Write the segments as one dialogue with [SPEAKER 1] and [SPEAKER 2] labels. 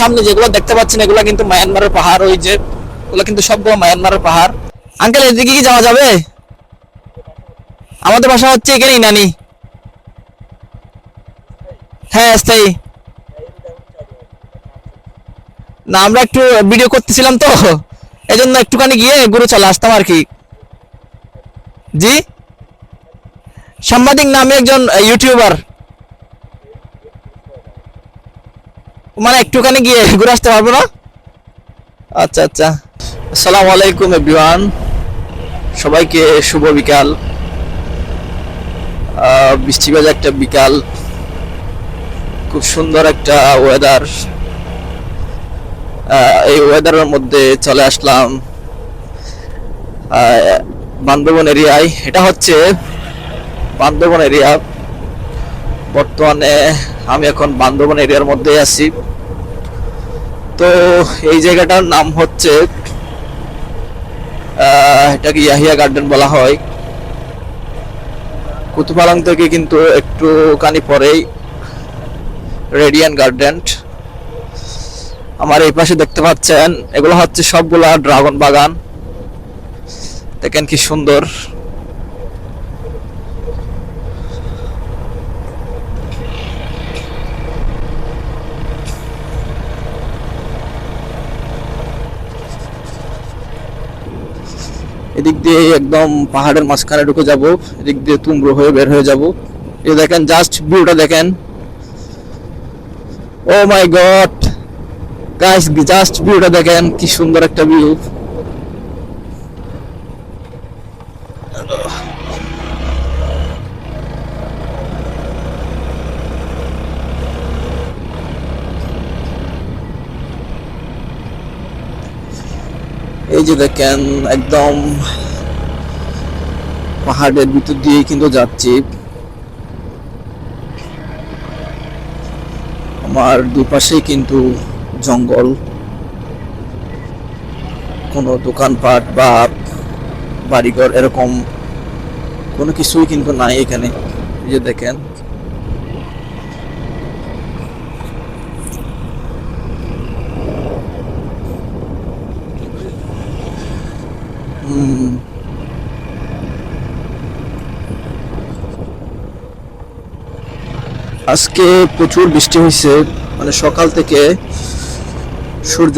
[SPEAKER 1] সামনে যেগুলো দেখতে পাচ্ছেন, এগুলো কিন্তু মায়ানমারের পাহাড়, ওই যে, ওগুলো কিন্তু সবগুলো মায়ানমারের পাহাড়। আঙ্কেল, এদিকে কি যাওয়া যাবে? আমাদের বাসা হচ্ছে এখানেই, নানি। হ্যাঁ স্থায়ী। না, আমরা একটু ভিডিও করতেছিলাম তো এই জন্য একটুখানি গিয়ে ঘুরে চলে আসতাম আর কি। জি? সাংবাদিক নামে একজন ইউটিউবার মানে একটুখানি গিয়ে ঘুরে আসতে পারব না? আচ্ছা আচ্ছা। আসসালামু আলাইকুম এভরিওয়ান। সবাইকে শুভ বিকাল। বৃষ্টি ভেজা একটা বিকাল। খুব সুন্দর একটা ওয়েদার এই ওয়েদারের মধ্যে চলে আসলাম। আহ, বান্দরবন এরিয়ায়। এটা হচ্ছে বান্দরবন এরিয়া। বর্তমানে আমি এখন বান্দরবন এরিয়ার মধ্যে আছি। তো এই জায়গাটার নাম হচ্ছে এটাকে ইয়াহিয়া গার্ডেন বলা হয়। কুতুপালং থেকে কিন্তু একটুখানি পরেই রেডিয়ান গার্ডেন। আমার এই পাশে দেখতে পাচ্ছেন, এগুলো হচ্ছে সবগুলা ড্রাগন বাগান। দেখেন কি সুন্দর। এদিক দিয়ে একদম পাহাড়ের মাঝখানে ঢুকে যাব, এদিক দিয়ে তুমড়ো হয়ে বের হয়ে যাব। এ দেখেন জাস্ট ভিউটা দেখেন। Oh my god guys just ভিউটা দেখেন, কি সুন্দর একটা ভিউ এই যে দেখেন, একদম পাহাড়ের ভিতর দিয়ে কিন্তু যাচ্ছি। আমার দুপাশে কিন্তু জঙ্গল। কোনো দোকানপাট বা বাড়িঘর এরকম কোনো কিছুই কিন্তু নাই এখানে। যে দেখেন আজকে প্রচুর বৃষ্টি হয়েছে মানে সকাল থেকে সূর্য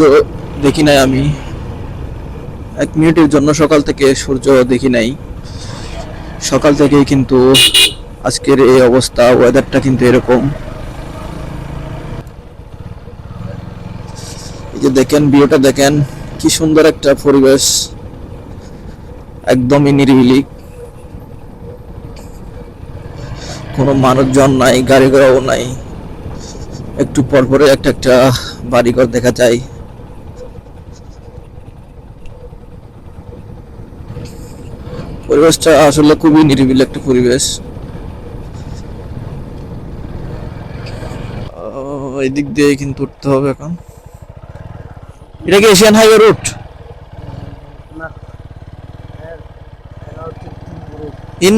[SPEAKER 1] দেখি নাই আমি। এক মিনিটের জন্য সকাল থেকে সূর্য দেখি নাই। সকাল থেকেই কিন্তু আজকের এই অবস্থা ওয়েদারটা কিন্তু এরকম। এই যে দেখেন ভিউটা দেখেন, কি সুন্দর একটা পরিবেশ। একদমই নিরিবিলি। কোনো মানুষজন নাই গাড়ি ঘোড়াও নাই। একটু পর পরে একটা একটা বাড়িঘর দেখা যায়। পরিবেশটা আসলে খুবই নিরিবিলি একটা পরিবেশ। আহ, এই দিক দিয়ে কিন্তু উঠতে হবে এখন। এটা কি এশিয়ান হাইওয়ে রুট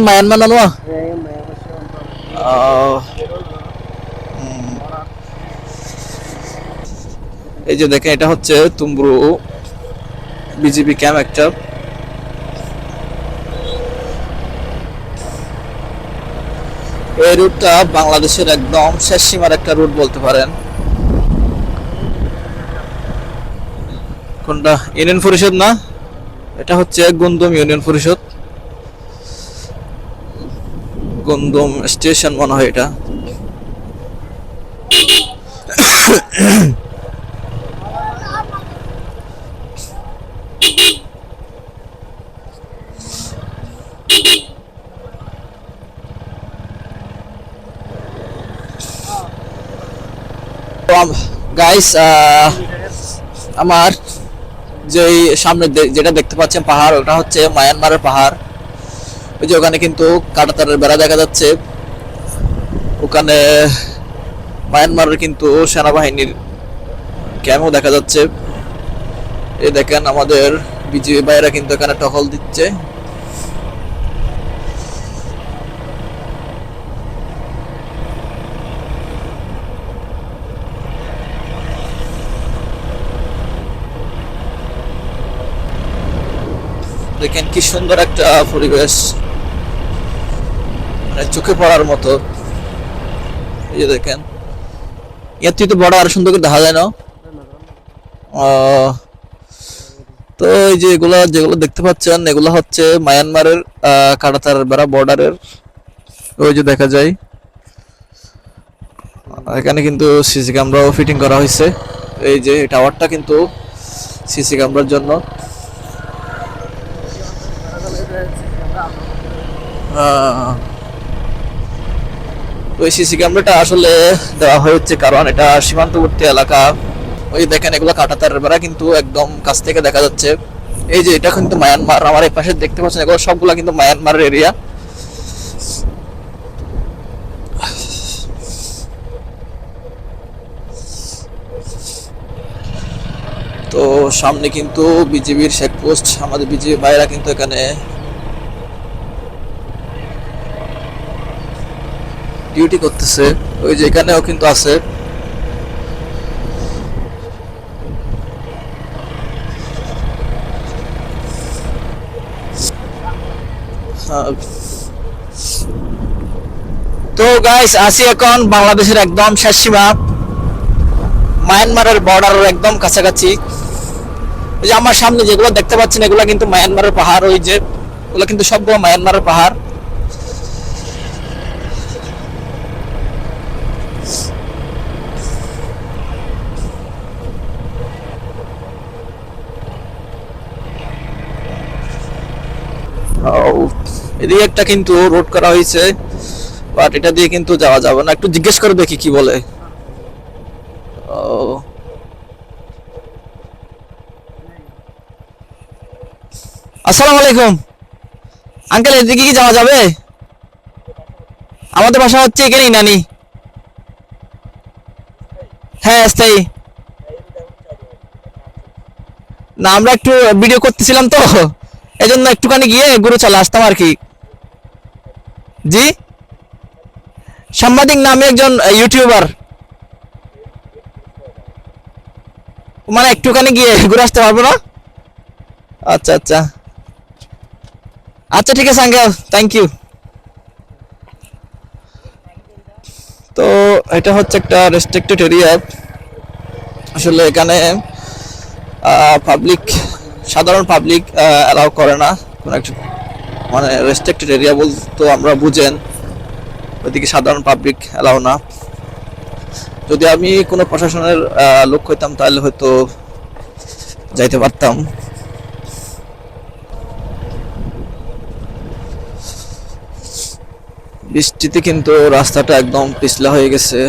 [SPEAKER 1] মায়ানমার নানোয়া আহ, হুম। এই যে দেখেন এটা হচ্ছে তুমব্রু বিজেপি ক্যাম্প একটা এই রুটটা বাংলাদেশের একদম শেষ সীমার একটা রুট বলতে পারেন। কোনটা? ইউনিয়ন পরিষদ না? এটা হচ্ছে গুন্দম ইউনিয়ন পরিষদ গন্দম স্টেশন মনে হয় এটা। গাইস আমার যেই সামনে যেটা দেখতে পাচ্ছেন পাহাড়, ওটা হচ্ছে মায়ানমারের পাহাড়। ওই যে ওখানে কিন্তু কাটাতারের বেড়া দেখা যাচ্ছে। ওখানে মায়ানমারের কিন্তু সেনাবাহিনীর ক্যাম্পও দেখা যাচ্ছে। এ দেখেন আমাদের বিজেপি ভাইরা কিন্তু এখানে টহল দিচ্ছে। দেখেন কি সুন্দর একটা পরিবেশ। চোখে পড়ার মতো। এই যে দেখেন। তুই তো বড় আর সুন্দর দেখা যায় না তো এই যে এগুলো যেগুলো দেখতে পাচ্ছেন এগুলো হচ্ছে মায়ানমারের কাটাতার বেড়া বর্ডারের। ওই যে দেখা যায়। এখানে কিন্তু সিসি ক্যামেরাও ফিটিং করা হয়েছে। এই যে টাওয়ারটা কিন্তু সিসি ক্যামেরার জন্য। আহ, ওই সিসি ক্যামেরাটা আসলে দেওয়া হয়েছে কারণ এটা সীমান্তবর্তী এলাকা। ওই দেখেন এগুলো কাটাতারের বেড়া কিন্তু একদম কাছ থেকে দেখা যাচ্ছে। এই যে এটা কিন্তু মায়ানমার আমার এই পাশে দেখতে পাচ্ছেন এগুলো সবগুলো কিন্তু মায়ানমারের এরিয়া তো সামনে কিন্তু বিজেপির শেক পোস্ট আমাদের বিজেপি ভাইরা কিন্তু এখানে ডিউটি করতেছে, ওই যে এখানেও কিন্তু আছে। তো গাইস আসি এখন বাংলাদেশের একদম শেষ সীমা। মায়ানমারের বর্ডারের একদম কাছাকাছি। ওই যে আমার সামনে যেগুলো দেখতে পাচ্ছেন, এগুলো কিন্তু মায়ানমারের পাহাড়, ওই যে, ওগুলো কিন্তু সবগুলো মায়ানমারের পাহাড় ও, এদিকে একটা কিন্তু রোড করা হয়েছে বাট এটা দিয়ে কিন্তু যাওয়া যাবে না। একটু জিজ্ঞেস করে দেখি কি বলে। ও আসসালামু আলাইকুম। আঙ্কেল, এদিকে কি যাওয়া যাবে? আমাদের বাসা হচ্ছে এখানেই, নানি। হ্যাঁ স্থায়ী। না, আমরা একটু ভিডিও করতেছিলাম তো এই জন্য একটুখানি গিয়ে ঘুরে চলে আসতাম আর কি। জি? সাংবাদিক নামে একজন ইউটিউবার মানে একটুখানি গিয়ে ঘুরে আসতে পারব না? আচ্ছা আচ্ছা। আচ্ছা ঠিক আছে, আঙ্কেল। থ্যাংক ইউ তো এটা হচ্ছে একটা রেস্ট্রিক্টেড এরিয়া আসলে এখানে পাবলিক সাধারণ পাবলিক অ্যালাউ করে না কোনো একটা মানে রেস্ট্রিক্টেড এরিয়া বলতো আমরা বুঝেন। ওইদিকে সাধারণ পাবলিক অ্যালাউ না। যদি আমি কোনো প্রশাসনের লোক হইতাম তাহলে হয়তো যাইতে পারতাম। বৃষ্টিতে কিন্তু রাস্তাটা একদম পিছলা হয়ে গেছে।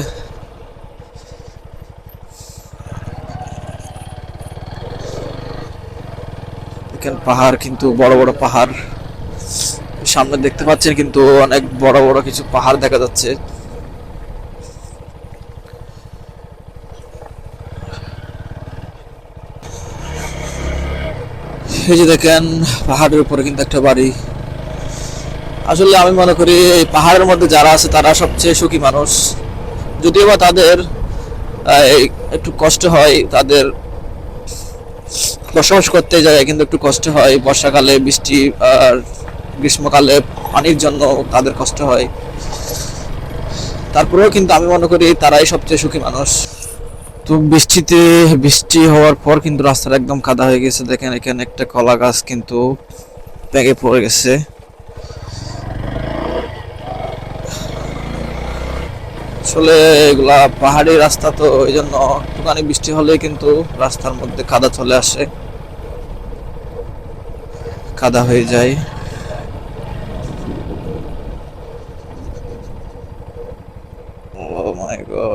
[SPEAKER 1] পাহাড় কিন্তু বড় বড় পাহাড়। সামনে দেখতে পাচ্ছেন কিন্তু অনেক বড় বড় কিছু পাহাড় দেখা যাচ্ছে। এই যে দেখেন, পাহাড়ের উপরে কিন্তু একটা বাড়ি। আসলে আমি মনে করি এই পাহাড়ের মধ্যে যারা আছে তারা সবচেয়ে সুখী মানুষ। যদিও বা তাদের একটু কষ্ট হয়, তাদের বসবাস করতে যায়, কিন্তু একটু কষ্ট হয়। বর্ষাকালে বৃষ্টি আর গ্রীষ্মকালে পানির জন্য তাদের কষ্ট হয়। তারপরেও কিন্তু আমি মনে করি তারাই সবচেয়ে সুখী মানুষ। তো বৃষ্টিতে, বৃষ্টি হওয়ার পর কিন্তু রাস্তাটা একদম কাদা হয়ে গেছে। দেখেন এখানে একটা কলা গাছ কিন্তু ব্যাগে পড়ে গেছে। আসলে এগুলা পাহাড়ি রাস্তা তো এই জন্য একটুখানি বৃষ্টি হলে কিন্তু রাস্তার মধ্যে কাদা চলে আসে। কাদা হয়ে যায় ও মাই গড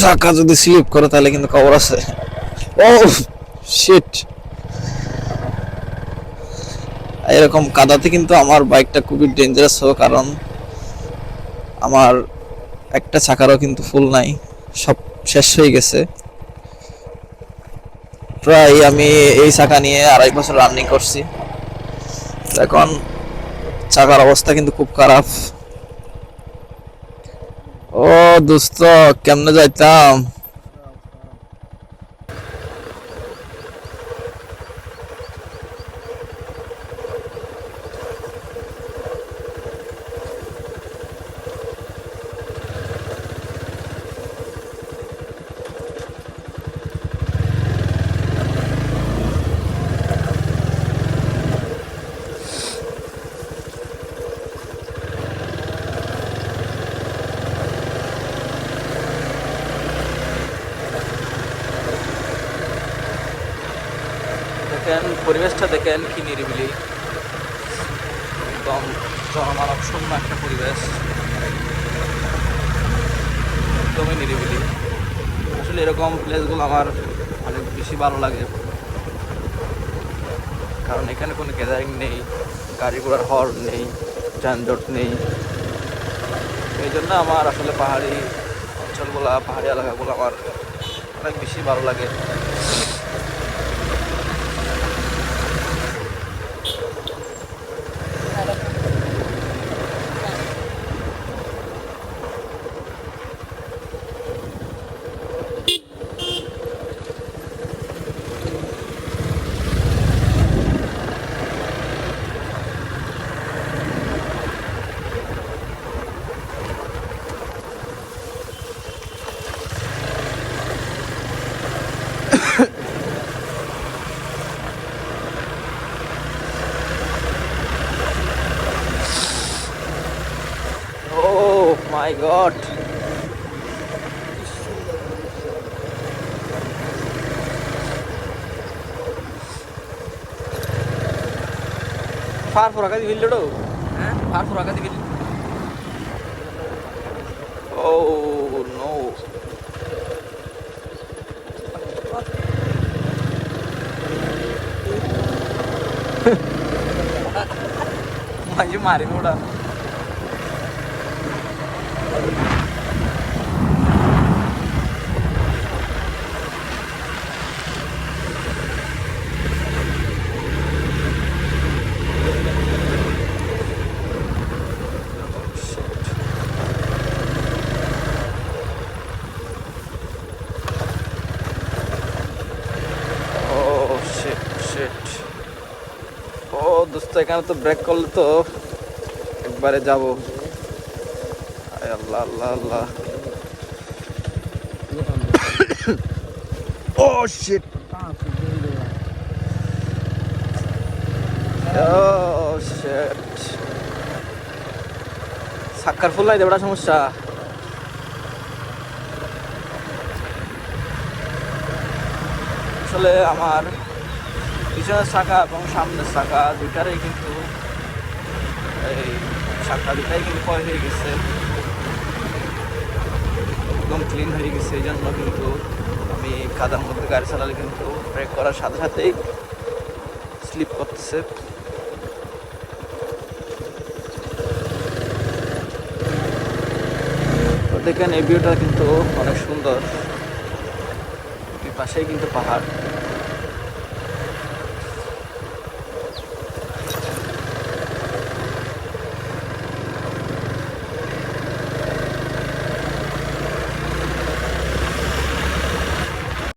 [SPEAKER 1] চাকা যদি স্লিপ করে, তাহলে কিন্তু খবর আছে। ও শিট এরকম কাদাতে কিন্তু আমার বাইকটা খুবই ডেঞ্জারাস হবে কারণ আমার একটা চাকারও কিন্তু ফুল নাই, সব শেষ হয়ে গেছে। প্রায় আমি এই চাকা নিয়ে আড়াই বছর রানিং করছি। এখন চাকার অবস্থা কিন্তু খুব খারাপ। দোস্ত কেমনে যাইতাম দেখেন পরিবেশটা দেখেন কি নিরিবিলি। একদম জনমানব, শূন্য একটা পরিবেশ। একদমই নিরিবিলি। আসলে এরকম প্লেসগুলো আমার অনেক বেশি ভালো লাগে। কারণ এখানে কোনো গ্যাদারিং নেই, গাড়ি ঘোড়ার হর্ন নেই, যানজট নেই। এই জন্য আমার আসলে পাহাড়ি অঞ্চলগুলো, পাহাড়ি এলাকাগুলো আমার অনেক বেশি ভালো লাগে। Oh my god. फार फुरा कधी विल्लडो फार फुरा कधी विल्ल Oh no. माझी मारे उडा এখানে তো ব্রেক করলে তো একবারে যাব। আল্লাহ আল্লাহ আল্লাহ। ও শিট সাক্কার ফুল নাই সমস্যা। আসলে আমার পিছনের শাখা এবং সামনের শাখা দুটারই কিন্তু এই শাখা দুটাই কিন্তু ক্ষয় হয়ে গেছে। একদম ক্লিন হয়ে গেছে, এই জন্য কিন্তু আমি কাদার মধ্যে গাড়ি চালালে কিন্তু ব্রেক করার সাথে সাথেই স্লিপ করতেছে। দেখেন এই ভিউটা কিন্তু অনেক সুন্দর। দুই পাশেই কিন্তু পাহাড়।